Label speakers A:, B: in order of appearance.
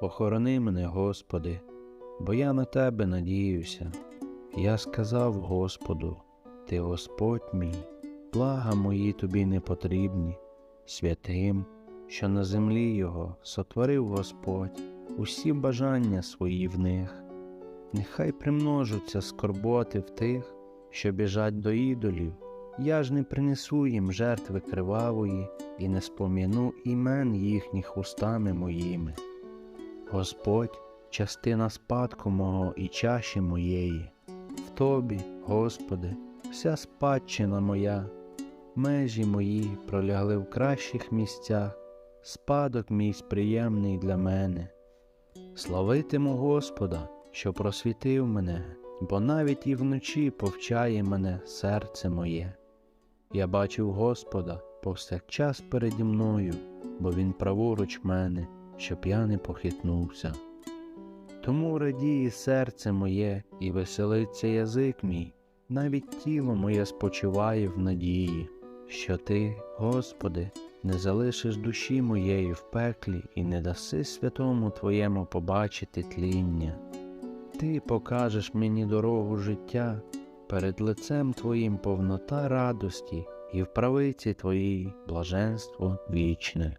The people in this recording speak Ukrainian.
A: Охорони мене, Господи, бо я на Тебе надіюся. Я сказав Господу, Ти Господь мій, блага мої тобі не потрібні, святим, що на землі Його сотворив Господь усі бажання свої в них. Нехай примножуться скорботи в тих, що біжать до ідолів. Я ж не принесу їм жертви кривавої і не спом'яну імен їхніх устами моїми. Господь, частина спадку мого і чаші моєї, в Тобі, Господи, вся спадщина моя, межі мої пролягли в кращих місцях, спадок мій сприємний для мене. Славитиму Господа, що просвітив мене, бо навіть і вночі повчає мене серце моє. Я бачив Господа повсякчас переді мною, бо Він праворуч мене, щоб я не похитнувся. Тому радіє серце моє і веселиться язик мій, навіть тіло моє спочиває в надії, що Ти, Господи, не залишиш душі моєї в пеклі і не даси святому Твоєму побачити тління. Ти покажеш мені дорогу життя, перед лицем Твоїм повнота радості, і в правиці Твоїй блаженство вічне.